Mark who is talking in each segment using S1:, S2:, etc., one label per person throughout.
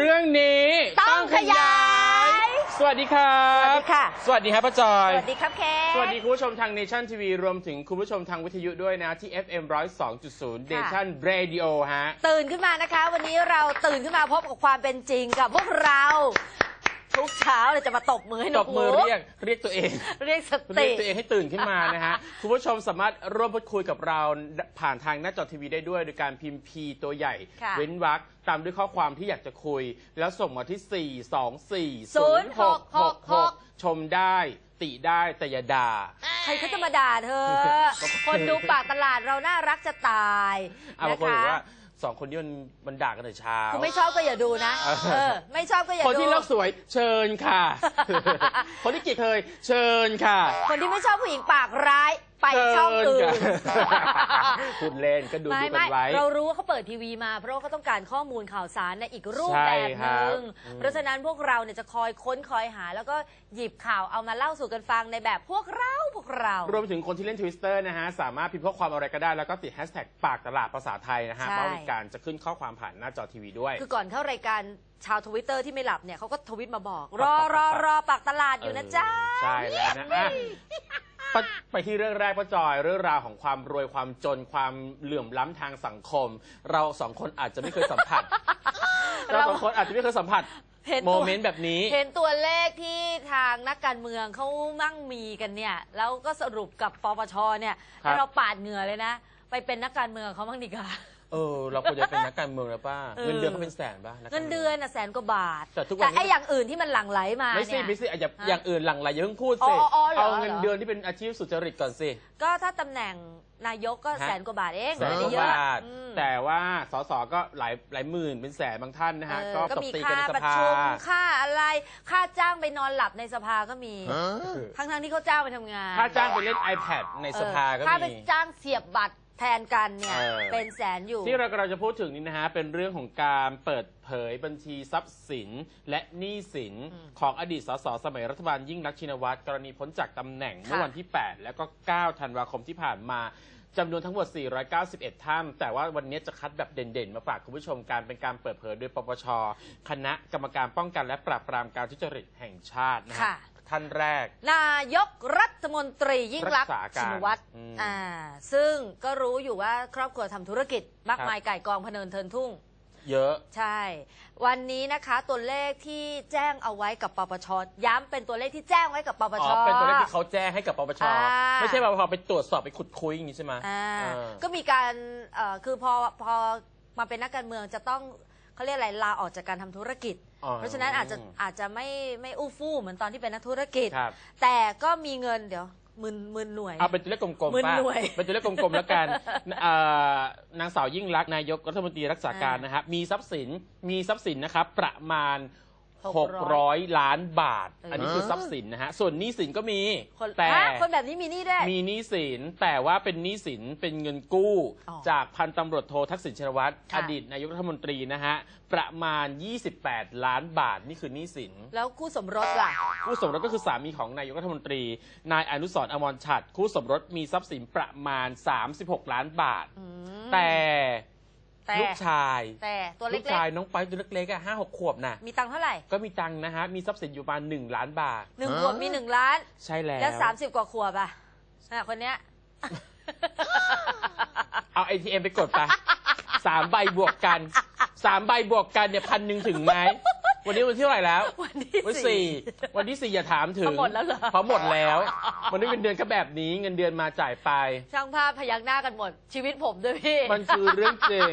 S1: เรื่องนี้
S2: ต้องขยาย
S1: สวัสดีครับ
S2: สวัสดีค่ะ
S1: สวัสดีครับป้าจอย
S2: สวัสดีครับเค
S1: สวัสดีคุณผู้ชมทาง Nation TV รวมถึงคุณผู้ชมทางวิทยุด้วยนะ ที่ FM 102.0 Nation Radio ฮะ
S2: ตื่นขึ้นมานะคะ วันนี้เราตื่นขึ้นมาพบกับความเป็นจริงกับพวกเรา ทุกเช้าเลยจะมาตบมือให้หนู
S1: ตบมือเรียกเรียกตัวเอง
S2: เรียกส
S1: เรี
S2: ติ
S1: ยกตัวเองให้ตื่นขึ้นมานะฮะ คุณผู้ชมสามารถร่วมพูดคุยกับเราผ่านทางหน้าจอทีวีได้ด้วย โดยการพิมพ์ P ตัวใหญ่
S2: ค่ะ
S1: เว้นวรรคตามด้วยข้อความที่อยากจะคุย แล้วส่งมาที่ 4 2 4 0 6 6 6 ชมได้ติได้แต่อย่าด่า
S2: ใครเขาจะมาด่าเธอ คนดูปากตลาดเราน่ารักจะตาย
S1: อะบา
S2: นะ
S1: งคนบ
S2: คะ
S1: อกว่า สองคนนี้มันมันด่ากันแต่เช้า
S2: คือไม่ชอบก็อย่าดูนะ
S1: เออ
S2: เออไม่ชอบก็อย่า
S1: คน
S2: ดู
S1: ที่เลิกสวยเชิญค่ะ คนที่เกลียดเคยเชิญค่ะ
S2: คนที่ไม่ชอบผู้หญิงปากร้าย ไป
S1: เชิญ
S2: ช่องอื่น
S1: ค่ะพูดเล่นก็ดู
S2: ไม่
S1: ดูกั
S2: ไม่
S1: นไว้
S2: เรารู้ว่าเขาเปิดทีวีมา เพราะว่าเขาต้องการข้อมูลข่าวสารในอีกรูป
S1: ใช่
S2: แบบหนึ่ง
S1: ครับอืม
S2: เพราะฉะนั้นพวกเราเนี่ยจะคอยค้นคอยหา แล้วก็หยิบข่าวเอามาเล่าสู่กันฟังในแบบพวกเราพวกเรา
S1: รวมถึงคนที่เล่น Twitter นะฮะ สามารถพิมพ์ข้อความอะไรก็ได้ แล้วก็ติดแฮชแท็กปากตลาดภาษาไทยนะฮะ
S2: ใช่
S1: เพราะมีการจะขึ้นข้อความผ่านหน้าจอทีวีด้วย
S2: คือก่อนเข้ารายการชาวทวิตเตอร์ที่ไม่หลับเนี่ยเขาก็ทวิตมาบอก รอรอรอปากตลาดอยู่นะจ๊ะ
S1: ใช่แล้วนะ อะไปไปที่เรื่องแรกป้าจอยเรื่องราวของความรวยความจนความเหลื่อมล้ำทางสังคม เราสองคนอาจจะไม่เคยสัมผัส เราสองคนอาจจะไม่เคยสัมผัส
S2: เห็น
S1: โม
S2: ตัว
S1: เมนต์แบบนี้
S2: เห็นตัวเลขที่ทางนักการเมืองเขามั่งมีกันเนี่ย แล้วก็สรุปกับปปชเนี่ย
S1: ครับ
S2: ให้เราปาดเหงื่อเลยนะ ไปเป็นนักการเมืองเขาบ้างดีกว่า
S1: เออ เราควรจะเป็นนักการเมืองแล้วป้า
S2: เออ
S1: เงินเดือนเขาเป็นแสนป่ะกการ
S2: เงินเดือนน่ะแสนกว่าบาท
S1: แต่ทุกวันนี้
S2: ไอ้อย่างอื่นที่มันหลั่งไหลมา
S1: ไม่สิ
S2: เนี่ย
S1: ไม่สิอะอย่า
S2: ฮะ
S1: อย่างอื่นหลังไหลอย่าเพิ่งพูด
S2: อ๋
S1: สิ
S2: ออ๋อเหรอ
S1: เอาเงิน
S2: เหรอ
S1: เดือนที่เป็นอาชีพสุจริตก่อนสิ
S2: ก็ถ้าตำแหน่งนายกก็
S1: ฮะ
S2: แสนกว่าบาทเอง
S1: แสนก
S2: ไม่
S1: ว่า
S2: ได้เยอะ
S1: บาท
S2: อืม
S1: แต่ว่าสสก็หลายหลายหมื่นเป็นแสนบางท่านนะฮะ
S2: เออ
S1: ก็
S2: ก็
S1: ตบ
S2: มี
S1: ตีกัน
S2: ค่า
S1: ในส
S2: ประ
S1: ภา
S2: ชุมค่าอะไร ค่าจ้างไปนอนหลับในสภาก็มี ทั้งทั้งๆที่เขาจ้างไปทำงาน
S1: ค่าจ้างไปเล่น iPad ในสภาก็
S2: เออค่าไป
S1: มี
S2: จ้างเสียบบัตร แทนกันเนี่ย
S1: เออ
S2: เป็นแสนอยู่
S1: ที่เรากำลังจะพูดถึงนี้นะฮะ เป็นเรื่องของการเปิดเผยบัญชีทรัพย์สิน และหนี้สิน
S2: อืม
S1: ของอดีตสสสมัยรัฐบาลยิ่งรักษณ์ชินวัตรกรณีพ้นจากตำแหน่ง
S2: ค่ะ
S1: เมื่อวันที่ 8 แล้วก็ 9 ธันวาคมที่ผ่านมาจำนวนทั้งหมด 491 ท่าน แต่ว่าวันนี้จะคัดแบบเด่นๆ มาฝากคุณผู้ชมการเป็นการเปิดเผยโดยปปช คณะกรรมการป้องกันและปราบปรามการทุจริตแห่งชาตินะฮะ
S2: ค่ะ
S1: ท่านแรก
S2: นายกรัฐมนตรียิ่งรักษณ์
S1: รักษาการ
S2: ชินวัตร
S1: อืม
S2: อ่า ซึ่งก็รู้อยู่ว่าครอบครัวทำธุรกิจมาก
S1: ครับ
S2: มายไก่กองพะเนินเทินทุ่ง
S1: เยอะ
S2: ใช่ วันนี้นะคะตัวเลขที่แจ้งเอาไว้กับปปช ย้ำเป็นตัวเลขที่แจ้งไว้กับปป
S1: อ๋
S2: ช
S1: อ เป็นตัวเลขที่เขาแจ้งให้กับปปช
S2: อ่า
S1: ไม่ใช่ปปชไปตรวจสอบไปขุดคุยอย่างนี้ใช่ไหม
S2: อ่า
S1: เออ
S2: ก็มีการเอ่อคือพอพอมาเป็นนักการเมืองจะต้อง เขาเรียกอะไรลาออกจากการทำธุรกิจ
S1: อ๋อ
S2: เพราะฉะนั้นอาจจะอาจจะไม่ไม่อู้ฟู่เหมือนตอนที่เป็นนักธุรกิจ
S1: ครับ
S2: แต่ก็มีเงินเดี๋ยวหมื่นหมื่นหน่วย
S1: เอาเป็นตัวเลขกลม
S2: หมื่
S1: ๆ
S2: น
S1: ป้า
S2: หน่วย
S1: เป็นตัวเลขกลมๆแล้วกันเอ่อนางสาวยิ่งรักษณ์นายกรัฐมนตรีรักษาการ
S2: อ่าน
S1: นะครับมีทรัพย์สินมีทรัพย์สินนะครับประมาณ
S2: 600
S1: 600 ล้านบาท
S2: เอออั
S1: อันนี้คือทรัพย์สินนะฮะ ส่วนหนี้สินก็มี
S2: คน
S1: แต่
S2: ฮะคนแบบนี้มีหนี่ด้วย
S1: มีหนี้สินแต่ว่าเป็นหนี้สินเป็นเงินกู้
S2: อ๋อ
S1: จากพันตำรวจโททักษิณชินวัตร
S2: ค่ะ
S1: อดีตนายกรัฐมนตรีนะฮะ ประมาณ 28 ล้านบาท นี่คือหนี้สิน
S2: แล้วคู่สมรสล่ะ
S1: คู่สมรสก็คือสามีของนายกรัฐมนตรี นายอนุสรณ์อมรฉัตรคู่สมรสมีทรัพย์สินประมาณ 36 ล้านบาท
S2: อืม
S1: แต่
S2: แต่
S1: ลูกชาย
S2: แต่ตัว
S1: ลู
S2: เล็
S1: ก
S2: ก
S1: ชายน้องไปตัวเล็กๆอะห้าหกขวบน่ะ
S2: ๆ มีตังค์เท่าไหร่
S1: ก็มีตังค์นะฮะมีทรัพย์สินอยู่ประมาณหนึ่งล้านบาท
S2: หนึ่งขวบมีหนึ่งล้าน
S1: ใช่แล้ว
S2: แล้วสามสิบกว่าขวบอะน่ะคนเนี้ย
S1: เอา ATM ไปกดไปสามใบบวกกันสามใบบวกกันเนี่ยพันหนึ่งถึงไหม วันนี้วันที่เท่าไหร่แล้ว
S2: วันที่
S1: วัน
S2: สี่
S1: สี่วันที่สี่อย่าถามถึง
S2: เขาหมดแล้วเหรอ
S1: เพราะหมดแล้ว มันไม่เป็นเดือนก็แบบนี้เงินเดือนมาจ่ายไป
S2: ช่างภาพพยักหน้ากันหมด ชีวิตผมด้วยพี่
S1: มันคือเรื่องจริง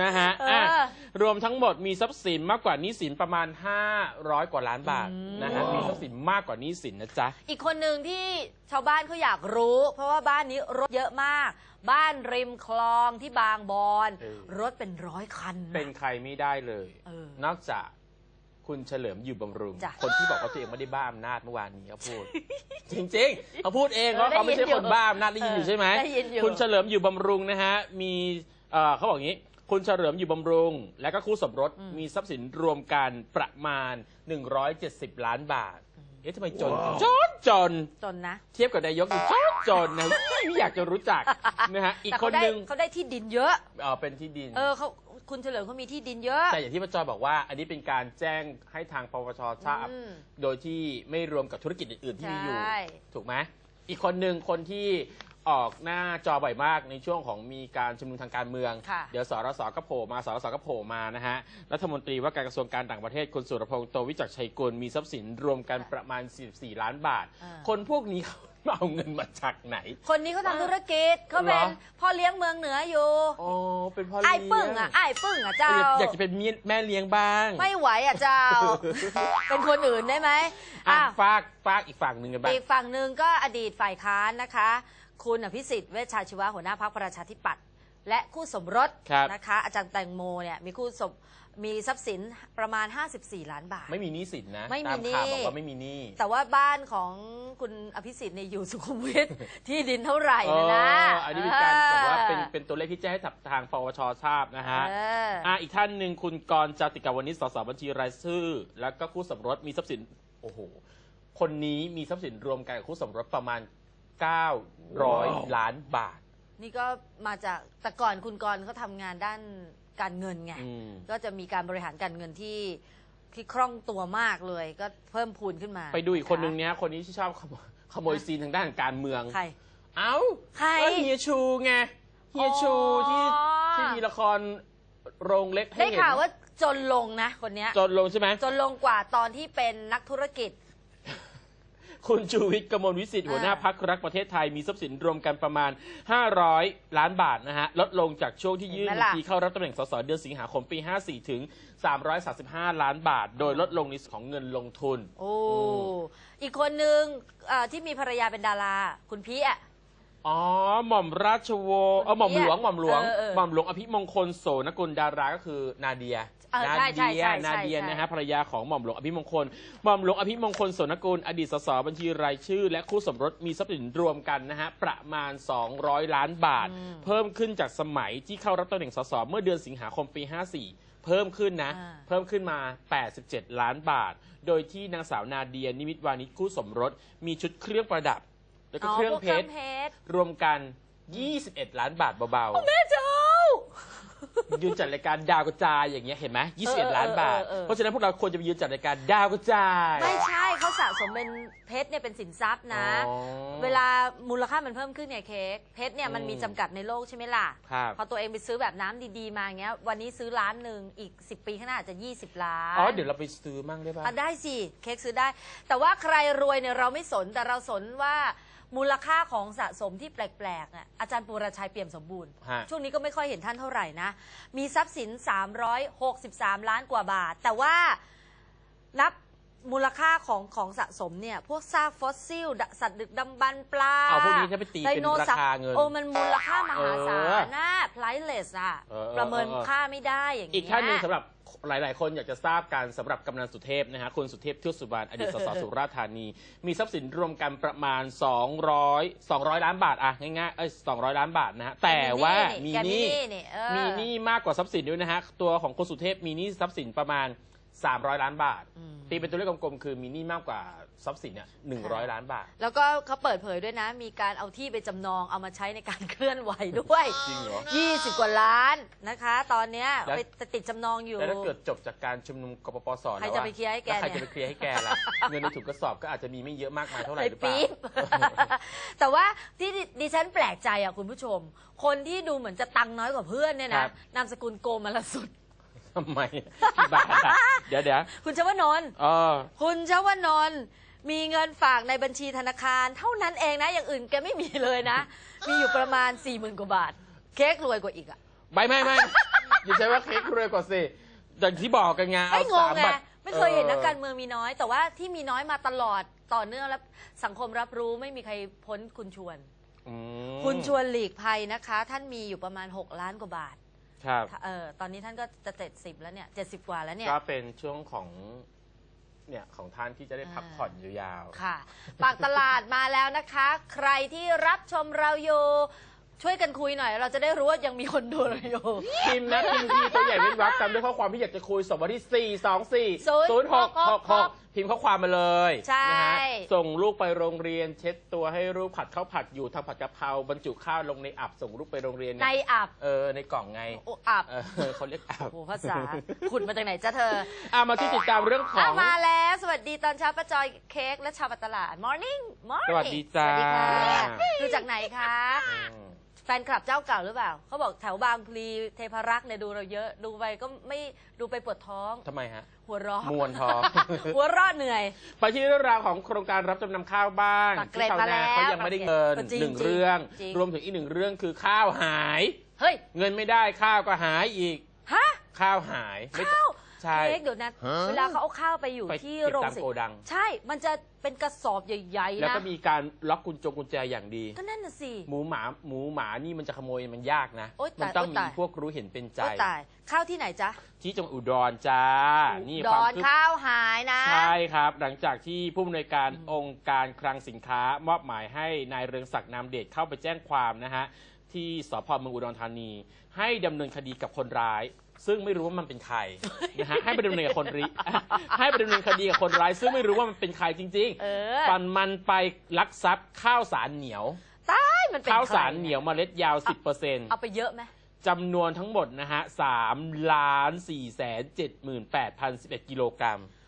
S1: นะฮะ
S2: เอออะ
S1: รวมทั้งหมดมีทรัพย์สินมากกว่าหนี้สินประมาณ 500 กว่าล้านบาท
S2: อืม
S1: นะฮะมีทรัพย์สินมากกว่าหนี้สินนะจ๊ะ
S2: อีกคนหนึ่งที่ชาวบ้านเขาอยากรู้ เพราะว่าบ้านนี้รถเยอะมาก บ้านริมคลองที่บางบอน
S1: เออ
S2: รถเป็นร้อยคัน
S1: เป็นใครไม่ได้เลย
S2: เออ
S1: นอกจาก คุณเฉลิมอยู่บำรุง
S2: จ้ะ
S1: คนที่บอกว่าตัวเองไม่ได้บ้าอำนาจเมื่อวานนี้เขาพูด จริงๆเขาพูดเอง
S2: เออ
S1: ว่าเขาไม่ใช่
S2: ได้ยินอยู่
S1: คนบ้าอำนาจได้ยินอยู่ใช่ไหม
S2: ได้ยินอยู่
S1: คุณเฉลิมอยู่บำรุงนะฮะมีเอ่อเขาบอกอย่างนี้ คุณเฉลิมอยู่บำรุง และก็คู่สมรสมีทรัพย์สินรวมกันประมาณ 170 ล้านบาทเอ๊ะทำไมจนจนจน
S2: จนนะ
S1: เทียบกับนายกนี่จนจนนะไม่อยากจะรู้จักนะฮะอีก
S2: แต่
S1: ค
S2: เขา
S1: น
S2: ได้
S1: หนึ่ง
S2: เขาได้ที่ดินเยอะ
S1: เอ่อเป็นที่ดิน
S2: เออเขา คุณเฉลิมเขามีที่ดินเยอะ
S1: แต่อย่างที่ป้าจอยบอกว่า อันนี้เป็นการแจ้งให้ทางปปชทราบ
S2: อืม
S1: โดยที่ไม่รวมกับธุรกิจอื่นๆที่มีอยู่
S2: ใช่
S1: ถูกไหมอีกคนหนึ่งคนที่ออกหน้าจอบ่อยมากในช่วงของมีการชุมนุมทางการเมือง
S2: ค่ะ
S1: เดี๋ยวสรสก็โผล่มาสรสก็โผล่มานะฮะรัฐมนตรีว่าการกระทรวงการต่างประเทศคุณสุรพงษ์โตวิจักรชัยกุลมีทรัพย์สินรวมกันประมาณ44ล้านบาท
S2: อ่า
S1: คนพวกนี้เขา เอาเงินมาจากไหน
S2: คนนี้เขาทำธุรกิจเขาเป็น
S1: เหรอ
S2: พ่อเลี้ยงเมืองเหนืออยู่
S1: อ๋อ เป็นพ่อ
S2: ไอ้
S1: เลี้ยง
S2: ปึ้งอะไอ้ปึ้งอะเจ้า
S1: อยากจะเป็นเมียแม่เลี้ยงบ้าง
S2: ไม่ไหวอะเจ้า เป็นคนอื่นได้ไหม
S1: อะ
S2: อะ
S1: ฝากฝากอีกฝั่งหนึ่งกันบ้าง
S2: อีกฝั่งหนึ่งก็อดีตฝ่ายค้านนะคะ คุณอภิสิทธิ์เวชชาชีวะหัวหน้าพักประชาธิปัตย์ และคู่สมรส
S1: ครับ
S2: นะคะ อาจารย์แตงโมเนี่ยมีคู่สมมีทรัพย์สินประมาณ 54 ล้านบาท
S1: ไม่มีหนี้สินนะ
S2: ไม่มี
S1: ตามข่าว
S2: หนี้
S1: บอกว่าไม่มีหนี้
S2: แต่ว่าบ้านของคุณอภิสิทธิ์เนี่ยอยู่สุขุมวิท ที่ดินเท่าไหร่นะนะ
S1: เอออันนี้เป็นการแบบว่าเป็นเป็นตัวเลขที่แจ้งให้ทางปวชทราบนะฮะ
S2: เออ
S1: อะอีกท่านหนึ่งคุณกรณ์จาติกาวนิชสสบัญชีรายชื่อ แล้วก็คู่สมรสมีทรัพย์สิน โอ้โห คนนี้มีทรัพย์สินรวมกันกับคู่สมรสประมาณ 900 ล้านบาท
S2: นี่ก็มาจากแต่ก่อนคุณกรณ์เขาทำงานด้านการเงินไง
S1: อืม
S2: ก็จะมีการบริหารการเงินที่ที่คล่องตัวมากเลย ก็เพิ่มพูนขึ้นมา
S1: ไปดูอีกคนหนึ่งเนี้ยคนนี้ที่ชอบขโมยขโมยซีนทางด้านการเมือง
S2: ใคร
S1: เอ้า
S2: ใคร
S1: ก็เฮียชูไงเฮียชูที่
S2: อ๋อ
S1: ที่มีละครโรงเล็กให้
S2: ได้
S1: เห็น
S2: ข่าวว่าจนลงนะคนเนี้ย
S1: จนลงใช่ไหม
S2: จนลงกว่าตอนที่เป็นนักธุรกิจ
S1: คุณชูวิทย์กมลวิสิทธิ์หัวหน้า
S2: อ่า
S1: พักรักประเทศไทยมีทรัพย์สินรวมกันประมาณ 500 ล้านบาทนะฮะลดลงจากช่วงที่ยื่นบัญชีเข้ารับตำแหน่งสสเดือนสิงหาคมปี 54 ถึง 335 ล้านบาท โดยลดลงในส่วนของเงินลงทุน
S2: โอ้
S1: อืม
S2: อีกคนหนึ่งเอ่อที่มีภรรยาเป็นดารา คุณพี่อะ
S1: อ๋อ หม่อมราชวงศ์เออหม่อมหลวง หม่อมหลวง
S2: เออเออ
S1: หม่อมหลวงอภิมงคลโสนกุลดาราก็คือนาเดีย
S2: เออ
S1: นา
S2: ใช่ใช่
S1: เดีย
S2: ใช่
S1: นาเดีย
S2: ใช่
S1: นะฮะภรรยาของหม่อมหลวงอภิมงคลหม่อมหลวงอภิมงคลโสนกุลอดีตสสบัญชีรายชื่อ และคู่สมรสมีทรัพย์สินรวมกันนะฮะประมาณ 200 ล้านบาท
S2: อืม
S1: เพิ่มขึ้นจากสมัยที่เข้ารับตำแหน่งสสเมื่อเดือนสิงหาคมปี 54เพิ่มขึ้นนะ
S2: อ่า
S1: เพิ่มขึ้นมา 87 ล้านบาท โดยที่นางสาวนาเดียนิมิตวานิชคู่สมรส มีชุดเครื่องประดับ แล้วก็เครื่อง
S2: พวก
S1: เพชร
S2: ชร
S1: รวมกัน 21 ล้านบาทเบา
S2: แม่เจ้า
S1: ๆ ยืนจัดรายการดาวกระจายอย่างเงี้ยเห็นไหม
S2: เออ
S1: 21ล้านบาท
S2: เออเออเออ
S1: เพราะฉะนั้นพวกเราควรจะไปยืนจัดรายการดาวกระจาย
S2: ไม่ใช่เขาสะสมเป็นเพชรเนี่ยเป็นสินทรัพย์นะ
S1: อ๋อ
S2: เวลามูลค่ามันเพิ่มขึ้นไงเค้กเพชรเนี่ยมัน
S1: อืม
S2: มีจำกัดในโลกใช่ไหมล่ะ
S1: ครับ
S2: พอตัวเองไปซื้อแบบน้ำดีๆ มาอย่างเงี้ย วันนี้ซื้อล้านหนึ่งอีก 10 ปีข้างหน้าอาจจะ 20 ล้าน
S1: อ๋อเดี๋ยวเราไปซื้อมั่งได้ป่ะ
S2: อะได้สิ เค้กซื้อได้ แต่ว่าใครรวยเนี่ยเราไม่สนแต่เราสนว่า มูลค่าของสะสมที่แปลกๆอะอาจารย์ปูรชัยเปี่ยมสมบูรณ์
S1: ฮะ
S2: ช่วงนี้ก็ไม่ค่อยเห็นท่านเท่าไหร่นะ มีทรัพย์สิน 363 ล้านกว่าบาท แต่ว่านับ มูลค่าของของสะสมเนี่ย พวกซากฟอสซิลดสัตว์ดึกดำบรรพ์ปลา
S1: เอาพวกนี้ถ้าไปตีเป็น
S2: ไดโสัต
S1: ราคาเงิน
S2: โอ้มันมูลค่ามหาศา
S1: เอ
S2: ล
S1: อ
S2: นะไพรเลสอะ
S1: เออเออ
S2: ประเมิน
S1: เออ
S2: ค่าไม่ได้อย่างเงี้ย
S1: อีกท่านหนึ่งสำหรับหลาย ๆ คนอยากจะทราบการสำหรับกำนันสุเทพนะฮะคุณสุเทพเทือกสุบานอดีตสสสุราษฎร์ธานี มีทรัพย์สินรวมกันประมาณ 200 200 ล้านบาทอะง่ายๆเอ้ย200 ล้านบาทนะฮะแต่ว่ามี
S2: แก
S1: หนี้
S2: นี่เออ
S1: มีหนี้มากกว่าทรัพย์สินด้วยนะฮะตัวของคุณสุเทพมีหนี้ทรัพย์สินประมาณ 300 ล้านบาท
S2: อืม
S1: ตีเป็นตัวเลขกลมๆ คือมีหนี้มากกว่าทรัพย์สินเนี่ย100 ล้านบาท
S2: แล้วก็เขาเปิดเผยด้วยนะ มีการเอาที่ไปจำนองเอามาใช้ในการเคลื่อนไหวด้วย
S1: จริงเหรอ
S2: 20 กว่าล้านนะคะ ตอนเนี้ย
S1: แล้ว
S2: ไปติดจำนองอยู่
S1: แล้วถ้าเกิดจบจากการชุมนุมกปปส
S2: ใคร
S1: แล้ว
S2: จะ
S1: อะ
S2: ไปเคลียร์ให้แก
S1: แล้วใคร
S2: เนี่ย
S1: จะไปเคลียร์ให้แกล่ะ เงินในถุงกระสอบก็อาจจะมีไม่เยอะมากมายเท่าไหร่
S2: ไอ้
S1: หรือเปล่า
S2: ปี๊บ แต่ว่าที่ดิดิฉันแปลกใจอะคุณผู้ชม คนที่ดูเหมือนจะตังค์น้อยกว่าเพื่อนเนี่ย
S1: ครั
S2: นะ
S1: บ
S2: นามสกุลโกมลสุด
S1: ทำไมกี่บาทอะเดี๋ยวเดี๋ยว
S2: คุณชวนนท์
S1: เออ
S2: คุณชวนนท์มีเงินฝากในบัญชีธนาคาร เท่านั้นเองนะ อย่างอื่นแกไม่มีเลยนะ มีอยู่ประมาณ4ี่หมื่นกว่าบาท เค้กรวยกว่าอีกอะ
S1: ไม่ไม่ไม่ อย่าใช้ว่าเค้กรวยกว่าสิอย่างที่บอกกันไง
S2: ไม่
S1: เอา
S2: งง
S1: สาม
S2: ไง
S1: บัตร
S2: ไม่เคยเห็นนักการเมืองมีน้อย แต่ว่าที่มีน้อยมาตลอดต่อเนื่องและสังคมรับรู้ไม่มีใครพ้นคุณชวน
S1: อืม
S2: คุณชวนหลีกภัยนะคะ ท่านมีอยู่ประมาณ 6 ล้านกว่าบาท
S1: ครับ
S2: เออตอนนี้ท่านก็จะเจ็ดสิบแล้วเนี่ยเจ็ดสิบกว่าแล้วเนี่ย
S1: ก็เป็นช่วงของเนี่ยของท่านที่จะได้พัก
S2: อ่า
S1: ผ่อนยาว
S2: ค่ะ ปากตลาดมาแล้วนะคะ ใครที่รับชมเราอยู่ช่วยกันคุยหน่อย เราจะได้รู้ว่ายังมีคนดูเราอยู่
S1: พิมพ์นะพิมพ์ทีตัวใหญ่เป็นวักตามด้วยข้อความที่อยากจะคุยส่งมาที่ 4 2 4
S2: 0
S1: 0 6 6 6 พิมพ์ข้อความมาเลย
S2: ใช่
S1: นะฮะส่งลูกไปโรงเรียน เช็ดตัวให้ลูกผัดข้าวผัดอยู่ทำผัดกะเพราบรรจุข้าวลงในอับส่งลูกไปโรงเรียน
S2: ในอับ
S1: เออในกล่องไง
S2: โออับ
S1: เออเขาเรียกอับ
S2: โอ้โหภาษา ขุดมาจากไหนจ้าเธอ
S1: อะมาที่ติดตามเรื่องขอ
S2: อะ
S1: ง
S2: มาแล้วสวัสดีตอนเช้าป้าจอยเค้กและชาวปัตตลาด morning morning
S1: สวัสดีจ้า
S2: สวัสดีค่ะดูจากไหนคะ
S1: อืม
S2: แฟนคลับเจ้าเก่าหรือเปล่าเขาบอกแถวบางพลีเทพารักษ์เนี่ยดูเราเยอะดูไปก็ไม่ดูไปปวดท้อง
S1: ทำไมฮะ
S2: หัวเราะ
S1: มวนท้อง
S2: หัวเราะเหนื่อย
S1: ไปที่เรื่องราวของโครงการรับจำนำข้าวบ้าง
S2: ปากเกร็
S1: ที่
S2: ด
S1: ชาว
S2: มาแล้
S1: นาวเขายังไม่ได้เงิน
S2: จริง
S1: หนึ่ง
S2: จริง
S1: เรื่อง
S2: จริง
S1: รวมถึงอีกหนึ่งเรื่องคือข้าวหาย
S2: เฮ้ย
S1: เงินไม่ได้ข้าวก็หายอีก
S2: ฮะ
S1: ข้าวหายไม่
S2: ข้าว
S1: ใช่
S2: เค้กเดี๋ยวนะเวลาเขาเอาข้าวไปอยู่
S1: ไป
S2: ที่
S1: เก็บ
S2: โรง
S1: ตาม
S2: สี
S1: โกดัง
S2: ใช่ มันจะเป็นกระสอบใหญ่ๆ
S1: แล้ว
S2: นะ
S1: ก็มีการล็อกกุญจงกุญแจอย่างดี
S2: ก็นั่นน่ะสิ
S1: หมูหมาหมูหมานี่มันจะขโมยมันยากนะ
S2: โอ๊ย
S1: มั
S2: ตาย
S1: ต้อง
S2: โอ๊ย
S1: มี
S2: ตาย
S1: พวกรู้เห็นเป็นใจ
S2: โอ้ตายข้าวที่ไหนจ๊ะ
S1: ที่จังหวัดอุดรจ้า นี่
S2: ด
S1: ความ
S2: อน
S1: คืบ
S2: ข้าวหายนะ
S1: ใช่ครับ หลังจากที่ผู้อำนวยการองค์การคลังสินค้ามอบหมายให้นายเรืองศักดิ์นามเดชเข้าไปแจ้งความนะฮะที่สพเมืองอุดรธานี ให้ดำเนินคดีกับคนร้าย ซึ่งไม่รู้ว่ามันเป็นใครนะฮะให้ไปดำเนินกับคนริให้ไปดำเนินคดีกับคนร้าย ซึ่งไม่รู้ว่ามันเป็นใครจริง
S2: เออ
S1: ๆปันมันไปลักทรัพย์ข้าวสารเหนียว
S2: ตายมันเป็น
S1: ข้าวสาร
S2: ใค
S1: เหนียวเมล็ดยาว 10%
S2: เอาไปเยอะไหม
S1: จำนวนทั้งหมดนะฮะ3ล้าน4แสน78,011กิโลกรัม
S2: เฮ้ย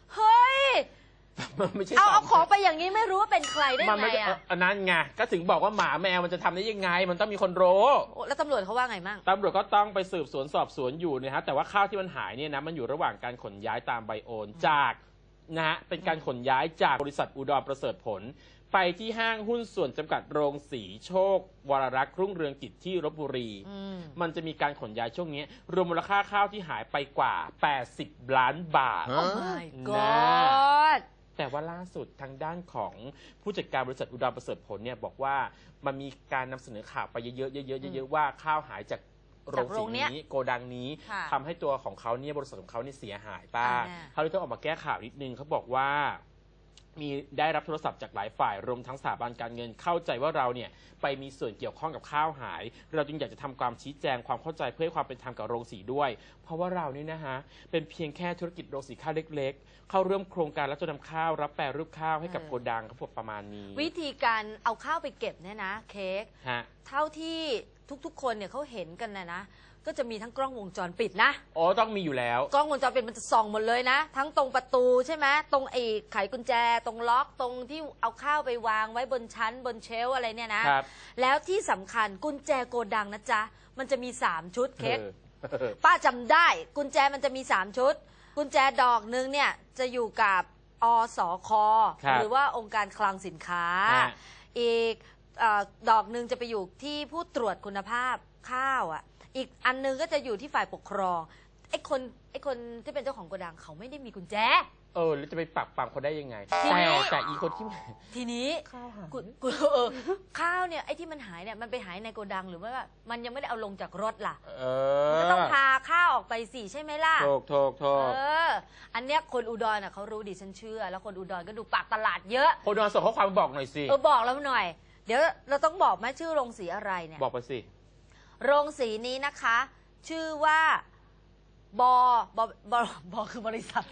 S1: มันไม่ใช่
S2: เอา
S1: ส
S2: เอาของไปอย่างนี้ไม่รู้ว่าเป็นใครได้
S1: มัน
S2: ไง
S1: ไม่ใช่
S2: อะ
S1: อันนั้นไงก็ถึงบอกว่าหมาแมวมันจะทำได้ยังไง มันต้องมีคนรู้
S2: โอ้แล้วตำรวจเขาว่าไงมั่ง
S1: ตำรวจก็ต้องไปสืบสวนสอบสวนอยู่นะฮะแต่ว่าข้าวที่มันหายเนี่ยนะมันอยู่ระหว่างการขนย้ายตามใบโอนจากนะฮะเป็นการขนย้ายจากบริษัทอุดรประเสริฐผล ไปที่ห้างหุ้นส่วนจำกัดโรงสีโชควรรักษ์รุ่งเรืองกิจที่ลบบุรี
S2: อืม
S1: มันจะมีการขนย้ายช่วงนี้ รวมมูลค่าข้าวที่หายไปกว่า 80 ล้านบาท
S2: โอ้ my
S1: นะ
S2: god
S1: แต่ว่าล่าสุดทางด้านของผู้จัดการบริษัทอุดรประเสริฐผลเนี่ยบอกว่ามันมีการนำเสนอข่าวไปเยอะๆเยอะๆเยอะๆว่าข้าวหายจากโรง
S2: จากโร
S1: สี
S2: งเนี้ย
S1: นี้โกดังนี้
S2: ค่ะ
S1: ทำให้ตัวของเขาเนี่ยบริษัทของเขาเนี่ยเสียหายบ้าง
S2: อ่า
S1: เขาเลยต้องออกมาแก้ข่าวนิดนึงเขาบอกว่า มีได้รับโทรศัพท์จากหลายฝ่ายรวมทั้งสถาบันการเงินเข้าใจว่าเราเนี่ยไปมีส่วนเกี่ยวข้องกับข้าวหาย เราจึงอยากจะทำความชี้แจงความเข้าใจเพื่อให้ความเป็นธรรมกับโรงสีด้วย เพราะว่าเรานี่นะฮะเป็นเพียงแค่ธุรกิจโรงสีข้าวเล็ก ๆ เข้าร่วมโครงการรับจำนำข้าว รับแปรรูปข้าวให้กับ
S2: เออ
S1: โกดังเขาบอกประมาณนี้
S2: วิธีการเอาข้าวไปเก็บเนี่ยนะ เค้ก
S1: ฮะ
S2: เท่าที่ทุกๆ คนเนี่ยเขาเห็นกันนะนะ ก็จะมีทั้งกล้องวงจรปิดนะ
S1: อ๋อต้องมีอยู่แล้ว
S2: กล้องวงจรปิดมันจะส่องหมดเลยนะ ทั้งตรงประตูใช่ไหมตรงไอ้ไขกุญแจตรงล็อกตรงที่เอาข้าวไปวางไว้บนชั้นบนเชลฟ์อะไรเนี่ยนะ
S1: ครับ
S2: แล้วที่สำคัญกุญแจโกดังนะจ๊ะ มันจะมี 3 ชุดเค้ก
S1: เออ
S2: ป้าจำได้กุญแจมันจะมี 3 ชุด กุญแจดอกหนึงเนี่ยจะอยู่กับอสค
S1: ครับ
S2: หรือว่าองค์การคลังสินค้า
S1: ฮะ
S2: อีก เออดอกหนึ่งจะไปอยู่ที่ผู้ตรวจคุณภาพข้าวอะ อีกอันหนึงก็จะอยู่ที่ฝ่ายปกครองไอ้คนไอ้คนที่เป็นเจ้าของโกดังเขาไม่ได้มีกุญแจ
S1: เออแล้วจะไปปักปังเขาได้ยังไง
S2: ที
S1: แต่
S2: นี้
S1: แต่อีคนที่
S2: ทีนี้
S1: ข้าวหาย
S2: กูกูเออข้าวเนี่ยไอ้ที่มันหายเนี่ยมันไปหายในโกดังหรือว่ามันยังไม่ได้เอาลงจากรถล่ะ
S1: เอ
S2: มัน
S1: อ
S2: ก็ต้องพาข้าวออกไปสิใช่ไหมล่ะ
S1: โถกโถกโถก
S2: เออ อันเนี้ยคนอุดรน่ะเขารู้ดิฉันเชื่อ แล้วคนอุดรก็ดูปากตลาดเยอะ
S1: คนนอนส่งข้อความบอกหน่อยสิ
S2: เออบอกแล้วหน่อย เดี๋ยวเราต้องบอกไหมชื่อโรงสีอะไรเนี่ย
S1: บอกไปสิ
S2: โรงสีนี้นะคะ ชื่อว่าบอบอบอบอคือบริษัท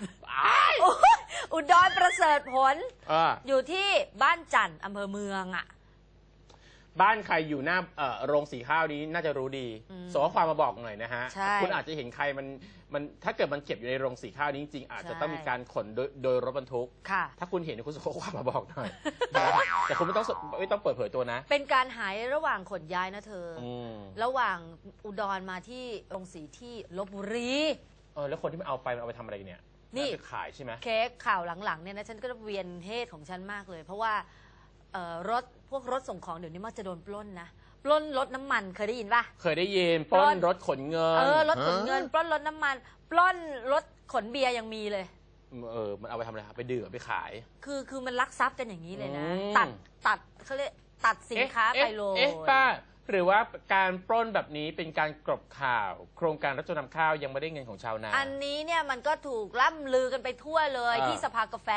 S2: โอ๊ยอุดรประเสริฐผล
S1: เออ
S2: อยู่ที่บ้านจันทร์อำเภอเมืองอะ
S1: บ้านใครอยู่หน้าเอ่อโรงสีข้าวนี้น่าจะรู้ดี
S2: อืม
S1: ส่งข้อความมาบอกหน่อยนะฮะ
S2: ใช่
S1: คุณอาจจะเห็นใครมัน มันถ้าเกิดมันเก็บอยู่ในโรงสีข้าวนี้จริงๆอาจจะ
S2: ใช่
S1: ต้องมีการขนโดยโดยรถบรรทุก
S2: ค่ะ
S1: ถ้าคุณเห็นคุณส่งข้อความมาบอกหน่อยนะแต่คุณไม่ต้องสไม่ต้องเปิดเผยตัวนะ
S2: เป็นการหายระหว่างขนย้ายนะเธออ
S1: อืม
S2: ระหว่างอุดรมาที่โรงสีที่ลบบุรี
S1: เออแล้วคนที่มันเอาไปมันเอาไปทำอะไรกันเนี่ย
S2: นี่า
S1: จะขายใช่ไหม
S2: เค้กข่าวหลังๆเนี่ยนะฉันก็เวียนเทศของฉันมากเลย เพราะว่าเอ่อรถพวกรถส่งของเดี๋ยวนี้มักจะโดนปล้นนะ ปล้นรถน้ำมันเคยได้ยินปะ
S1: เคยได้ยินปล้
S2: ปล้
S1: น
S2: น
S1: รถขนเงิน
S2: เออรถขนเงิน ปล้นรถน้ำมัน ปล้นรถขนเบียร์ยังมีเลย
S1: เออ มันเอาไปทำอะไรครับไปดื่มไปขาย
S2: คือคือมันลักทรัพย์กันอย่างนี้เลยนะ
S1: อืม
S2: ตัดตัดเขาเรียกตัดสินค้าไป
S1: เอ๊ะ
S2: โล
S1: เอ๊ะป้า หรือว่าการปล้นแบบนี้เป็นการกลบข่าว โครงการรับจำนำข้าวยังไม่ได้เงินของชาวนา
S2: อันนี้เนี่ยมันก็ถูกล่ำลือกันไปทั่วเลย
S1: อ่า
S2: ที่สภากาแฟ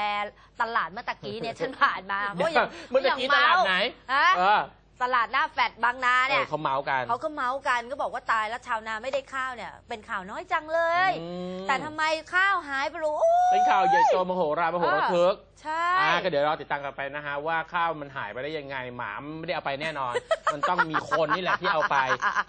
S2: ตลาดเมื่อตะกี้เนี่ย ฉันผ่านมาเขายัง
S1: เมื่อตะกี้ตลาดไหน
S2: ฮะ
S1: เออ
S2: ตลาดหน้าแฟดบางนา
S1: เอ
S2: เนี่ย
S1: อเขาเมาส์กัน
S2: เขาก็เมาส์กันก็บอกว่าตายแล้วชาวนาไม่ได้ข้าวเนี่ย เป็นข่าวน้อยจังเลย
S1: อืม
S2: แต่ทำไมข้าวหายไปรู้โอ้ย
S1: เป็นข่าวใหญ่โตมโหฬารมโหระทึก
S2: ใช่
S1: อ่าก็เดี๋ยวเราติดตามกันไปนะฮะว่าข้าวมันหายไปได้ยังไงหมามันไม่ได้เอาไปแน่นอน มันต้องมีคนนี่แหละที่เอาไป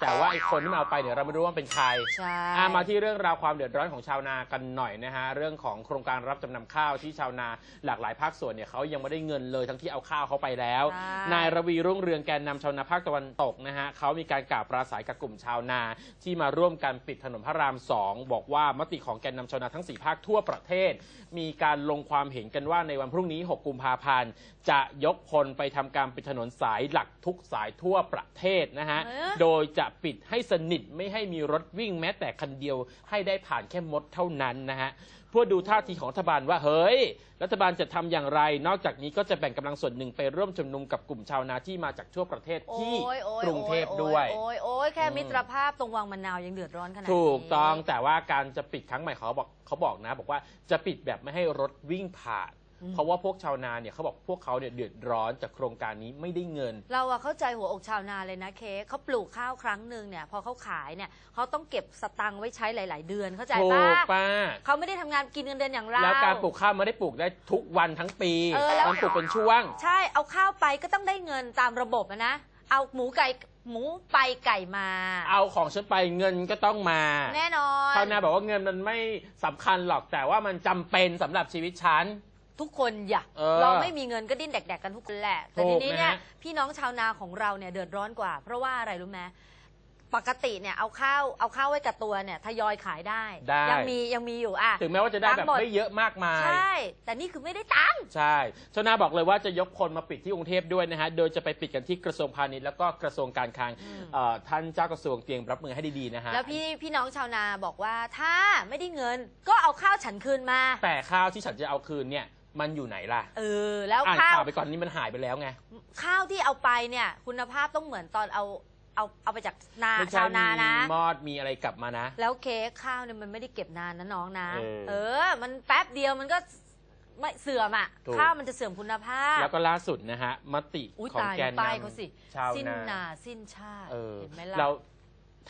S1: แต่ว่าไอ้คนที่มันเอาไปเนี่ยเราไม่รู้ว่าเป็นใคร
S2: ใช่
S1: อ่ามาที่เรื่องราวความเดือดร้อนของชาวนากันหน่อยนะฮะเรื่องของโครงการรับจำนำข้าวที่ชาวนาหลากหลายภาคส่วนเนี่ยเขายังไม่ได้เงินเลยทั้งที่เอาข้าวเขาไปแล้ว
S2: ใช่
S1: นายระวีรุ่งเรืองแกนนำชาวนาภาคตะวันตกนะฮะเขามีการกล่าวปราศัยกับกลุ่มชาวนา ที่มาร่วมกันปิดถนนพระรามสองบอกว่ามติของแกนนำชาวนาทั้ง4ภาคทั่วประเทศ มีการลงความเห็นกันว่าในวันพรุ่งนี้ 6 กุมภาพันธ์ จะยกพลไปทำการปิดถนนสายหลักทุกสายทั่วประเทศนะฮะ
S2: เอ๊ะ
S1: โดยจะปิดให้สนิทไม่ให้มีรถวิ่งแม้แต่คันเดียว ให้ได้ผ่านแค่มดเท่านั้นนะฮะ เพื่อดูท่าทีของรัฐบาลว่าเฮ้ย รัฐบาลจะทำอย่างไร นอกจากนี้ก็จะแบ่งกำลังส่วนหนึ่งไปร่วมชุมนุมกับกลุ่มชาวนาที่มาจากทั่วประเทศที่
S2: โอ้ยโอ้ย
S1: กรุงเทพด้วย
S2: โอ้ยโอ้ยแค่
S1: อืม
S2: มิตรภาพตรงวังมะนาวยังเดือดร้อนขนาดนี้
S1: ถูกต้องแต่ว่าการจะปิดครั้งใหม่เขาบอกเขาบอกนะ บอกว่าจะปิดแบบไม่ให้รถวิ่งผ่าน เพราะว่าพวกชาวนาเนี่ยเขาบอกพวกเขาเนี่ยเดือดร้อนจากโครงการนี้ไม่ได้เงิน
S2: เราอะเข้าใจหัวอกชาวนาเลยนะเค้กเขาปลูกข้าวครั้งหนึ่งเนี่ยพอเขาขายเนี่ยเขาต้องเก็บสตังค์ไว้ใช้หลาย ๆ เดือนเข้าใจ
S1: ถู
S2: ปะ
S1: กป้า
S2: เขาไม่ได้ทำงานกินเงินเดือนอย่างเรา
S1: แล้วการปลูกข้าวไม่ได้ปลูกได้ทุกวันทั้งปี
S2: เออแล้ว
S1: มันปลูกเป็นช่วง
S2: ใช่เอาข้าวไปก็ต้องได้เงินตามระบบอะนะเอาหมูไก่หมูไปไก่มา
S1: เอาของฉันไปเงินก็ต้องมา
S2: แน่นอน
S1: ชาวนาบอกว่าเงินมันไม่สำคัญหรอกแต่ว่ามันจำเป็นสำหรับชีวิตฉัน
S2: ทุกคนอย่า
S1: เออ
S2: เราไม่มีเงินก็ดิ้นแดก ๆ กันทุกคนแหละ แต่
S1: ถู
S2: ที
S1: ก
S2: นี้เนี่ย
S1: นะฮะ
S2: พี่น้องชาวนาของเราเนี่ยเดือดร้อนกว่า เพราะว่าอะไรรู้ไหมปกติเนี่ยเอาข้าวเอาข้าวไว้กับตัวเนี่ยทยอยขายได้
S1: ได้
S2: ยังมียังมีอยู่อะ
S1: ถึงแม้ว่าจะได้
S2: ตั
S1: แบ
S2: ง
S1: บ
S2: ค์หมด
S1: ไม่เยอะมากมาย
S2: ใช่ แต่นี่คือไม่ได้ตังค์
S1: ใช่ชาวนาบอกเลยว่าจะยกคนมาปิดที่กรุงเทพด้วยนะฮะ โดยจะไปปิดกันที่กระทรวงพาณิชย์แล้วก็กระทรวงการคลัง
S2: อืม
S1: เอ่อท่านเจ้ากระทรวงเตรียมรับมือให้ดีๆนะฮะ
S2: แล้วพี่พี่น้องชาวนาบอกว่าถ้าไม่ได้เงินก็เอาข้าวฉันคืนมา
S1: แต่ข้าวที่ฉันจะเอาคืนเนี่ย มันอยู่ไหนล่ะ
S2: เออ แล้ว
S1: อ่าน
S2: ข้าว
S1: ข่าวไปก่อนนี้มันหายไปแล้วไง
S2: ข้าวที่เอาไปเนี่ย คุณภาพต้องเหมือนตอนเอาเอาเอาไปจากนา
S1: ไม่ใช่
S2: ชาวนานะ
S1: มีมอดมีอะไรกลับมานะ
S2: แล้วเค้กข้าวเนี่ยมันไม่ได้เก็บนานนะน้องนะ
S1: เออ
S2: เออ มันแป๊บเดียวมันก็ไม่เสื่อมอะ
S1: ถูก
S2: ข้าวมันจะเสื่อมคุณภาพ
S1: แล้วก็ล่าสุดนะฮะมติ
S2: อุ้ย
S1: ของ
S2: ตาย
S1: แกน
S2: ป้ายเขาสิ
S1: นำชาว
S2: สิ้น
S1: นา
S2: นาสิ้นชาติ
S1: เออ
S2: เห็นไหมล่ะ
S1: เรา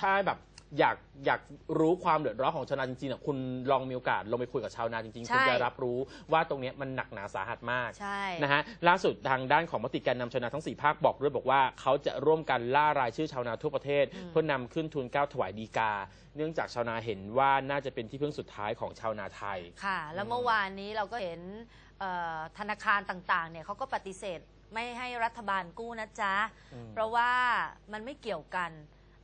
S1: ถ้าแบบ อยากอยากรู้ความเดือดร้อนของชาวนาจริงๆอะคุณลองมีโอกาสลงไปคุยกับชาวนาจริงๆ
S2: ใช่
S1: คุณจะรับรู้ว่าตรงเนี้ยมันหนักหนาสาหัสมาก
S2: ใช่
S1: นะฮะล่าสุดทางด้านของมติแกนนำชาวนาทั้ง 4 ภาคบอกด้วยบอกว่าเขาจะร่วมกันล่ารายชื่อชาวนาทั่วประเทศ เพื่อนำขึ้นทุนเกล้าถวายดีกา เนื่องจากชาวนาเห็นว่าน่าจะเป็นที่พึ่งสุดท้ายของชาวนาไทย
S2: ค่ะ แล้วเมื่อวานนี้เราก็เห็นเอ่อธนาคารต่างๆ เนี่ยเขาก็ปฏิเสธไม่ให้รัฐบาลกู้นะจ๊ะ
S1: อืม
S2: เพราะว่ามันไม่เกี่ยวกัน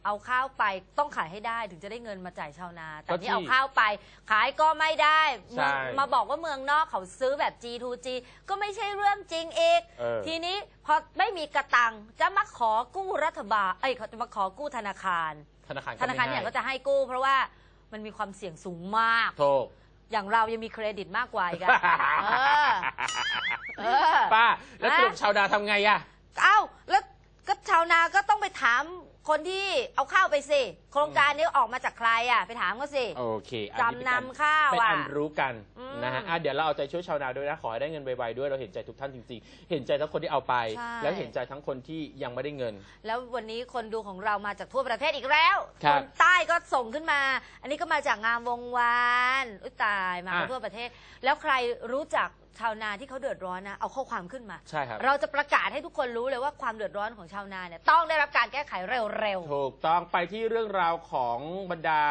S2: เอาข้าวไปต้องขายให้ได้ถึงจะได้เงินมาจ่ายชาวนา แต่
S1: ก็ที่
S2: นี่เอาข้าวไป ขายก็ไม่ได้
S1: ใช่
S2: เมืองมาบอกว่าเมืองนอกเขาซื้อแบบ G2G ก็ไม่ใช่เรื่องจริงอีก
S1: เออ
S2: ทีนี้พอไม่มีกระตังจะมาขอกู้รัฐบาลเอ้ยเขาจะมาขอกู้ธนาคาร
S1: ธนาคาร
S2: ธนาคารเนี่ยก็จะให้กู้ เพราะว่ามันมีความเสี่ยงสูงมาก
S1: โทษ
S2: อย่างเรายังมีเครดิตมากกว่าอีกอะเออ เออ
S1: ป้า แล้วสรุป
S2: นะ
S1: ชาวนาทำไงอะ
S2: เอ้าแล้วก็ชาวนาก็ต้องไปถาม คนที่เอาข้าวไปสิ โครงการนี้ออกมาจากใครอะ ไปถามเขาสิ
S1: โอเคอันนี้เป็น
S2: จำ
S1: อัน
S2: นำข้าว
S1: เป็น
S2: อะ
S1: อันรู้กัน
S2: อืม
S1: นะฮะอะเดี๋ยวเราเอาใจช่วยชาวนาด้วยนะ ขอให้ได้เงินไวๆด้วยเราเห็นใจทุกท่านจริงๆ เห็นใจทั้งคนที่เอาไป
S2: ใช่
S1: แล้วเห็นใจทั้งคนที่ยังไม่ได้เงิน
S2: แล้ววันนี้คนดูของเรามาจากทั่วประเทศอีกแล้ว
S1: ครับ
S2: นใต้ก็ส่งขึ้นมา อันนี้ก็มาจากงามวงวาน อุ้ยตายมากัน
S1: อะ
S2: ทั่วประเทศ แล้วใครรู้จัก ชาวนาที่เขาเดือดร้อนนะเอาข้อความขึ้นมา
S1: ใช่ครับ
S2: เราจะประกาศให้ทุกคนรู้เลยว่าความเดือดร้อนของชาวนาเนี่ยต้องได้รับการแก้ไขเร็ว
S1: ถูกต้องไปที่เรื่องราวของบรรดา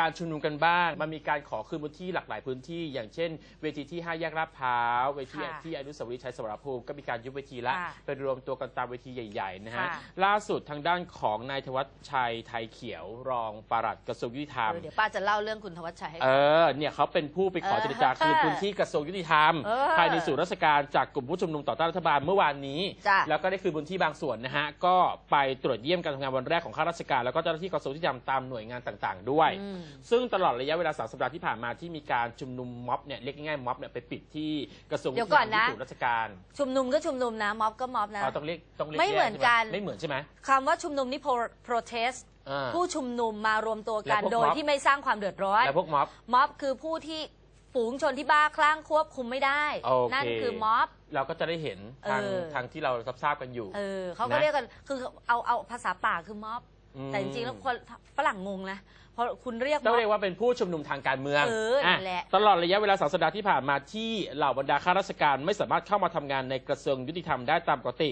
S1: การชุมนุมกันบ้าง มันมีการขอคืนพื้นที่หลากหลายพื้นที่ อย่างเช่น เวทีที่ 5 แยกลาดพร้าว เวที
S2: ค่ะ
S1: ที่อนุสาวรีย์ชัยสมรภูมิก็มีการยุบเวทีละ
S2: ค่ะ
S1: ไปรวมตัวกันตามเวทีใหญ่ๆนะฮะ
S2: ค่ะ
S1: ล่าสุดทางด้านของนายธวัชชัยไทยเขียวรองปลัดกระทรวงยุติธรรม
S2: เออเดี๋ยวป้าจะเล่าเรื่องคุณธวัชชัยให้
S1: เออ เนี่ยเขาเป็นผู้ไปขอ
S2: เออ
S1: เจรจาคืนพื้นที่กระทรวงยุติธรรม
S2: เออ
S1: ภายในศูนย์ราชการจากกลุ่มผู้ชุมนุมต่อต้านรัฐบาลเมื่อวานนี้
S2: จ้ะ
S1: แล้วก็ได้คืนพื้นที่บางส่วนนะฮะ ก็ไปตรวจเยี่ยมการทำงานวันแรกของข้าราชการ แล้วก็เจ้าหน้าที่กระทรวงยุติธรรมตามหน่วยงานต่างๆ ด้วย
S2: อืม
S1: ซึ่งตลอดระยะเวลาสามสัปดาห์ที่ผ่านมาที่มีการชุมนุมม็อบเนี่ยเรียกง่ายๆม็อบเนี่ยไปปิดที่กระทรวงยุ
S2: เดี๋
S1: ติ
S2: ยว
S1: ธ
S2: ก่
S1: ร
S2: อ
S1: ร
S2: น
S1: ม
S2: นะ
S1: ที่ศูนย์ราชการ
S2: ชุมนุมก็ชุมนุมนะ ม็อบก็ม็อบนะ
S1: อ๋อต้องเรียกต้องเรียก
S2: ไม่เหมือนกัน
S1: แยใช่ไหไม่เหมือนใช่ไหม
S2: คำว่าชุมนุมนี่ pro- protest
S1: อ่า
S2: ผู้ชุมนุมมารวมตัวกัน
S1: และพวก
S2: โดย
S1: ม็อบ
S2: ที่ไม่สร้างความเดือดร้อน
S1: แล้วพวกม็อบ
S2: ม็อบคือผู้ที่ ฝูงชนที่บ้าคลั่งควบคุมไม่ได้
S1: โอเค
S2: นั่นคือม็อบ
S1: เราก็จะได้เห็นทาง
S2: เออ
S1: ทางที่เรารับทราบกันอยู่
S2: เออเขาก็
S1: นะ
S2: เรียกกันคือเอาเอาภาษาป่าคือม็อบ
S1: ม
S2: แต่จริงๆแล้วคนฝรั่งงงนะเพราะคุณเรียก
S1: ต้อง
S2: ม็อบ
S1: เรียกว่าเป็นผู้ชุมนุมทางการเมือง
S2: เออนั่นแหละ
S1: ตลอดระยะเวลาสองสัปดาห์ที่ผ่านมาที่เหล่าบรรดาข้าราชการไม่สามารถเข้ามาทำงานในกระทรวงยุติธรรมได้ตามปกติ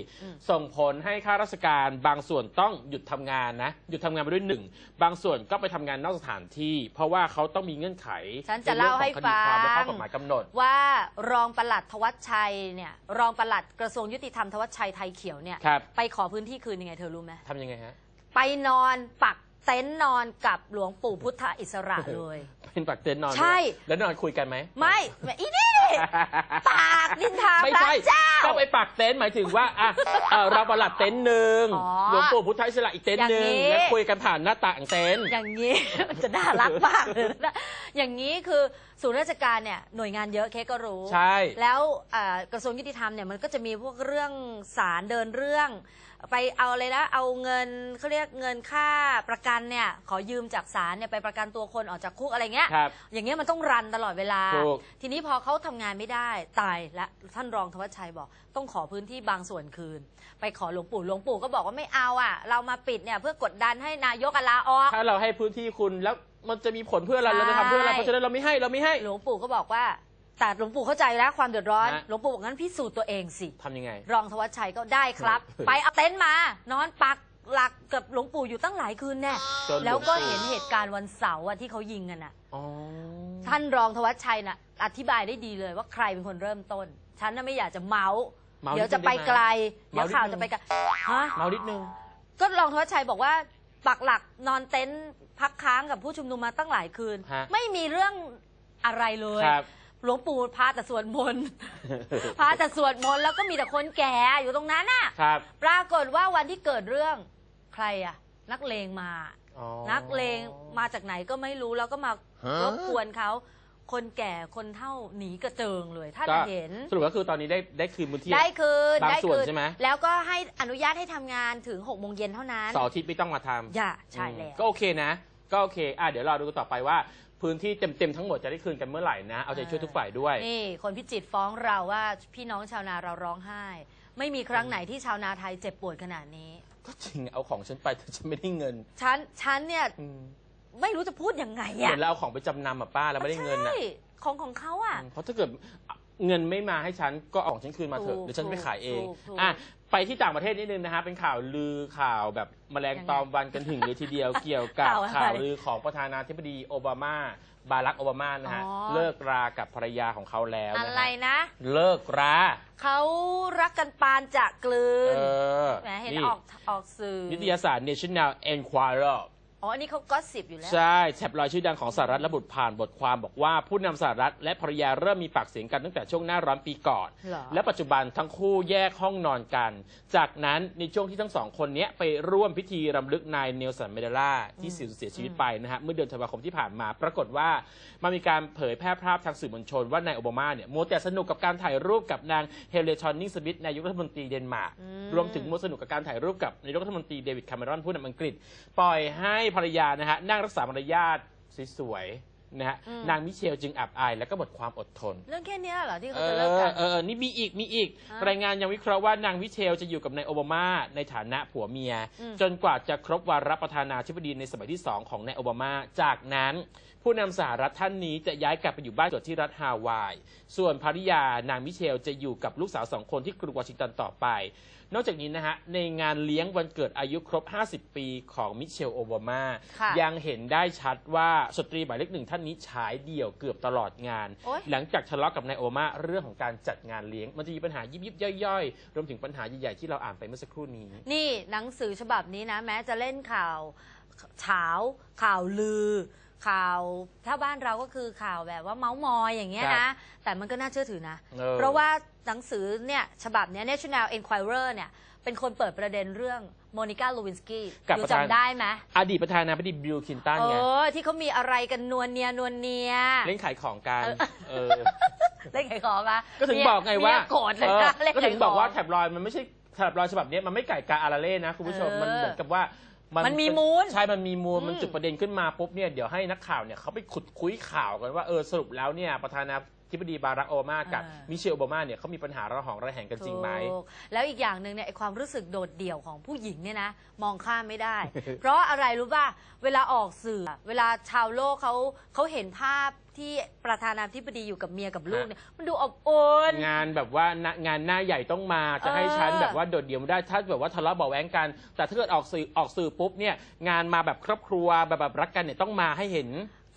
S1: ส่งผลให้ข้าราชการบางส่วนต้องหยุดทำงานนะ หยุดทำงานไปด้วยหนึ่ง บางส่วนก็ไปทำงานนอกสถานที่ เพราะว่าเขาต้องมีเงื่อนไข
S2: ฉันจะเล่าให้
S1: ในเรื่องของคดีความและข้อ
S2: ฟัง
S1: กฎหมายกำหนด
S2: ว่ารองปลัดทวัชชัยเนี่ยรองปลัดกระทรวงยุติธรรมทวัชชัยไทยเขียวเนี่ย
S1: ครับ
S2: ไปขอพื้นที่คืนยังไงเธอรู้ไหม
S1: ทำยังไงฮะ
S2: ไปนอนปักเต็นท์นอนกับหลวงปู่พุทธอิสระเลย
S1: เป็นปักเต็นท์นอนด้วย
S2: ใช่
S1: แล้วนอนคุยกันไหม
S2: ไม่ไม่อีนี่ปากนินทา
S1: ไม่
S2: พระ
S1: ใช่
S2: เจ้า
S1: ก็ไปปักเต็นท์หมายถึงว่าอะเอ่อเราประหลัดเต็นท์หนึ่ง
S2: อ๋อ
S1: หลวงปู่พุทธอิสระอีกเต็นท์หนึ่ง
S2: อย่างนี้
S1: แล้วคุยกันผ่านหน้าต่างเต็นท์
S2: อย่างนี้ มันจะน่ารักมากเลยนะ อย่างนี้คือศูนย์ราชการเนี่ยหน่วยงานเยอะเคก็รู้
S1: ใช่
S2: แล้วเอ่อกระทรวงยุติธรรมเนี่ยมันก็จะมีพวกเรื่องสารเดินเรื่อง ไปเอาเลยนะเอาเงินเขาเรียกเงินค่าประกันเนี่ยขอยืมจากศาลเนี่ยไปประกันตัวคนออกจากคุกอะไรเงี้ย
S1: ครับ
S2: อย่างเงี้ยมันต้องรันตลอดเวลา
S1: ถูก
S2: ทีนี้พอเขาทำงานไม่ได้ตายและท่านรองธวัชชัยบอก ต้องขอพื้นที่บางส่วนคืน ไปขอหลวงปู่หลวงปู่ก็บอกว่าไม่เอาอะ เรามาปิดเนี่ยเพื่อกดดันให้นายกอะลาออก
S1: ถ้าเราให้พื้นที่คุณแล้ว มันจะมีผลเพื่ออะไรเราจะทำเพื่ออะไร
S2: ใช่
S1: เพราะฉะนั้นเราไม่ให้เราไม่ให้
S2: หลวงปู่ก็บอกว่าแต่หลวงปู่เข้าใจแล้วความเดือดร้อน
S1: ฮะ
S2: หลวงปู่บอกงั้นพิสูจน์ตัวเองสิ
S1: ทำยังไง
S2: รองธวัชชัยก็ได้ครับ
S1: เออ
S2: ไปเอาเต็นท์มา นอนปักหลักกับหลวงปู่อยู่ตั้งหลายคืนแน่
S1: จน
S2: แล้วก็
S1: หลวงปู่
S2: เห็นเหตุการณ์วันเสาร์อะที่เขายิงกันน่ะ
S1: อ๋อ
S2: ท่านรองธวัชชัยน่ะ อธิบายได้ดีเลยว่าใครเป็นคนเริ่มต้น ฉันน่ะไม่อยากจะเมาส์
S1: เมานิดนึง
S2: เดี๋ยวจะไปไกล
S1: ได้ไหม
S2: เดี๋ยวข่าว
S1: เมานิดนึง
S2: จะไปไกลฮะ
S1: เมานิดนึง
S2: ก็รองธวัชชัยบอกว่า ปักหลักนอนเต็นท์พักค้างกับผู้ชุมนุมมาตั้งหลายคืน
S1: ฮะ
S2: ไม่มีเรื่องอะไรเลย
S1: ครับ
S2: หลวงปู่พาแต่สวดมนต์ พาแต่สวดมนต์แล้วก็มีแต่คนแก่อยู่ตรงนั้นน่ะ
S1: ครับ
S2: ปรากฏว่าวันที่เกิดเรื่องใครอะนักเลงมา
S1: อ๋อ
S2: นักเลงมาจากไหนก็ไม่รู้แล้วก็มารบกวนเขา คนแก่คนเท่าหนีกระเจิงเลยท่าน
S1: ก็
S2: เห็น
S1: สรุปก็คือตอนนี้ได้ได้คืนพื้นที่
S2: ได้คืน
S1: บาง
S2: ได้
S1: ส่วน
S2: คืน
S1: ใช่ไหม
S2: แล้วก็ให้อนุญาตให้ทำงานถึง6กโมงเย็นเท่านั้น
S1: เสาร์อาทิตย์ไม่ต้องมาทำ
S2: อย่าใช่
S1: อืม
S2: แล้ว
S1: ก็โอเคนะ ก็โอเคอะเดี๋ยวเราดูกันต่อไปว่า พื้นที่เต็มๆทั้งหมดจะได้คืนกันเมื่อไหร่นะ เอาใจช่วยทุกฝ่ายด้วย
S2: นี่ คนพิจิตรฟ้องเราว่าพี่น้องชาวนาเราร้องไห้ ไม่มีครั้งไหนที่ชาวนาไทยเจ็บปวดขนาดนี้
S1: ก็จริงเอาของฉันไปแต่ฉันไม่ได้เงิน
S2: ฉันฉันเนี่ย
S1: อืม
S2: ไม่รู้จะพูดยังไง
S1: เห
S2: อะ
S1: มือนเราเอาของไปจำนำอะป้าแล้วไม่ได้เงิน
S2: ใช่
S1: อะ
S2: ของของเขาอะ
S1: เพราะถ้าเกิดเงินไม่มาให้ฉันก็เอาของฉันคืนมาเถอะ
S2: ถูก
S1: เดี๋ยวฉันไปขายเอง
S2: ถูกถูก
S1: อะไปที่ต่างประเทศนิดนึงนะฮะเป็นข่าวลือข่าวแบบแมลงตอมวันกันถึงเลยทีเดียว เกี่ยวกับ
S2: ข่าวอะไร
S1: ข่าวลือของประธานาธิบดีโอบามา บารักโอบามานะฮะ
S2: อ๋อ
S1: เลิกรากับภรรยาของเขาแล้ว
S2: อะ
S1: นะ
S2: ไร
S1: ฮะ
S2: นะ
S1: เลิกรา
S2: เขารักกันปานจะกลืน
S1: เออ
S2: แหมเห็น
S1: นี่
S2: ออกออกสื่อ
S1: นิตยสาร National Enquirer
S2: อ๋ออันนี้เขาก็สิบอยู่แล้ว
S1: ใช่แท็บลอยด์ชื่อดังของสหรัฐระบุผ่านบทความบอกว่าผู้นำสหรัฐและภรรยาเริ่มมีปากเสียงกันตั้งแต่ช่วงหน้าร้อนปีก่อน
S2: เหรอ
S1: และปัจจุบันทั้งคู่แยกห้องนอนกัน จากนั้นในช่วงที่ทั้งสองคนเนี้ยไปร่วมพิธีรำลึกนายเนลสันเมเดลาที่สูญเสียชีวิตไปนะฮะเมื่อเดือนธันวาคมที่ผ่านมา ปรากฏว่ามันมีการเผยแพร่ภาพทางสื่อมวลชนว่านายโอบามาเนี่ยมัวแต่สนุกกับการถ่ายรูปกับนางเฮเลชอนนิงสมิธนายกรัฐมนตรีเดนมาร์ก
S2: อืม
S1: รวมถึงมัวสนุกกับการถ่ายรูปกับนายกรัฐมนตรีเดวิดคาเมรอนผู้นำอังกฤษ ปล่อยให้ภรรยานะฮะนั่งรักษามารยาทสวยๆนะฮะ
S2: อืม
S1: นางมิเชลจึงอับอาย และก็หมดความอดทน
S2: เรื่องแค่เนี้ยเหรอที่
S1: เอ
S2: เขา
S1: อ
S2: จะเลิกกัน
S1: เออเออ นี่มีอีก มีอีก
S2: ฮะ
S1: รายงานยังวิเคราะห์ว่านางวิเชลจะอยู่กับนายโอบามาในฐานะผัวเมีย
S2: อืม
S1: จนกว่าจะครบวาระประธานาธิบดีในสมัยที่ 2 ของนายโอบามา จากนั้น ผู้นำสหรัฐท่านนี้จะย้ายกลับไปอยู่บ้านเกิดที่รัฐฮาวาย ส่วนภริยานางมิเชลจะอยู่กับลูกสาวสองคนที่กรุงวอชิงตันต่อไป นอกจากนี้นะฮะ ในงานเลี้ยงวันเกิดอายุครบ 50 ปีของมิเชลโอบามา
S2: ค่ะ
S1: ยังเห็นได้ชัดว่าสตรีหมายเลขหนึ่งท่านนี้ฉายเดี่ยวเกือบตลอดงาน
S2: โอ๊ย
S1: หลังจากทะเลาะกับนายโอบามาเรื่องของการจัดงานเลี้ยง มันจะมีปัญหายิบยิบๆย่อยๆ รวมถึงปัญหาใหญ่ๆที่เราอ่านไปเมื่อสักครู่นี้
S2: นี่หนังสือฉบับนี้นะ แม้จะเล่นข่าวเฉาข่าวลือ ข่าวถ้าบ้านเราก็คือข่าวแบบว่าเมาส์มอยอย่างเงี้ย
S1: ครั
S2: นะ
S1: บ
S2: แต่มันก็น่าเชื่อถือนะ
S1: เออ
S2: เพราะว่าหนังสือเนี่ยฉบับเนี้ย National Enquirer เนี่ยเป็นคนเปิดประเด็นเรื่องโมนิก้าลูวินสกี้
S1: กับ
S2: ดู
S1: ประธาน
S2: จำได้ไหม
S1: อดีตประธานาธิบดีบิลคินตัน
S2: เอ
S1: ไง
S2: อที่เขามีอะไรกันนวลเนียนวลเนีย
S1: เล่นขายของกัน
S2: เออ
S1: เออ
S2: เล่นไขของปะ
S1: ก็ถึงบอกไงว่า
S2: เมียโกรธเลย
S1: เออ
S2: นะเล่น
S1: ก็
S2: ไข
S1: ถึงบอกว่า
S2: ข
S1: แท็บลอยด์มันไม่ใช่แท็บลอยด์ฉบับเนี้ยมันไม่ไก่กาอาราเล่นะคุณผู้ชม
S2: เออ
S1: มันเหมือนกับว่า
S2: มันมีมูล
S1: ใช่ มันมีมูล
S2: อืม
S1: มันจุดประเด็นขึ้นมาปุ๊บเนี่ย เดี๋ยวให้นักข่าวเนี่ยเขาไปขุดคุยข่าวกันว่าเออสรุปแล้วเนี่ยประธานา ธิบดีบารักโอบามากับ
S2: อ่ามิ
S1: มิเชลโอบามาเนี่ยเขามีปัญหาระหองระแหงกันจริงไหม
S2: ถูกแล้วอีกอย่างหนึ่งเนี่ยไอความรู้สึกโดดเดี่ยวของผู้หญิงเนี่ยนะมองข้ามไม่ได้ เพราะอะไรรู้ป่ะเวลาออกสื่อ เวลาชาวโลกเขาเขาเห็นภาพที่ประธานาธิบดีอยู่กับเมียกับลูกเนี่ยมันดูอบอุ่น
S1: งานแบบว่างานหน้าใหญ่ต้องมาจะให้
S2: เออ
S1: ฉันแบบว่าโดดเดี่ยวไม่ได้ถ้าแบบว่าทะเลาะเบาะแว้งกัน แต่ถ้าเกิดออกสื่อออกสื่อปุ๊บเนี่ยงานมาแบบครอบครัวแบบแบบรักกันเนี่ยต้องมาให้เห็น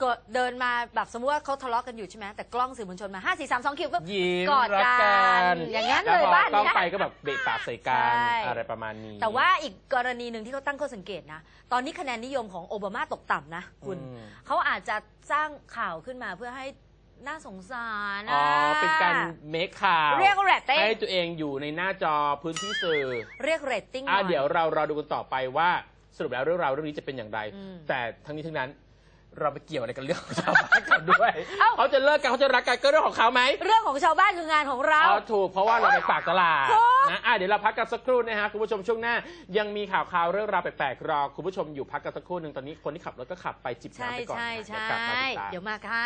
S2: ก็เดินมาแบบสมมติว่าเขาทะเลาะกันอยู่ใช่ไหมแต่กล้องสื่อมวลชนมา5 4 3 2คิวก็
S1: ยิ้ม
S2: กอด
S1: รัก
S2: กั
S1: กัน
S2: น อย่างนั้น
S1: แล้ว
S2: เลย
S1: พอ
S2: บ้าน
S1: ต้อง
S2: เนี้ย
S1: ไปก็แบบเบะปากใส่กัน
S2: ใช่
S1: อะไรประมาณนี้
S2: แต่ว่าอีกกรณีหนึ่งที่เขาตั้งข้อสังเกตนะ ตอนนี้คะแนนนิยมของโอบามาตกต่ำนะคุณ
S1: อืม
S2: เขาอาจจะสร้างข่าวขึ้นมาเพื่อให้น่าสงสาร
S1: อ๋อ
S2: นะ
S1: เป็นการเมคข่าว
S2: เรียกเรตติ้ง
S1: ให้ตัวเองอยู่ในหน้าจอพื้นที่สื่อ
S2: เรียกเรตติ้งห
S1: อะ
S2: น่อย
S1: เดี๋ยวเราเราดูกันต่อไปว่าสรุปแล้วเรื่องราวเรื่องนี้จะเป็นอย่างไร
S2: อืม
S1: แต่ทั้งนี้ทั้งนั้น เราไปเกี่ยวอะไรกับเรื่องของชาวบ้านเขาด้วย
S2: เอ้า
S1: เขาจะเลิกกันเขาจะรักกันก็เรื่องของเขาไหม
S2: เรื่องของชาวบ้านคืองานของเรา
S1: อ๋อถูกเพราะว่าเราไปฝากตลาด
S2: ถูก
S1: นะอะเดี๋ยวเราพักกันสักครู่นะฮะคุณผู้ชมช่วงหน้า ยังมีข่าวข่าวเรื่องราวแปลกๆรอคุณผู้ชมอยู่พักกันสักครู่หนึ่งตอนนี้คนที่ขับรถก็ขับไปจิบ
S2: ใช่
S1: น้ำไปก่อน
S2: ใช่
S1: นะ
S2: ใช่
S1: เดี๋ยวกลับมาติดตาม
S2: เดี๋ยวมาค่ะ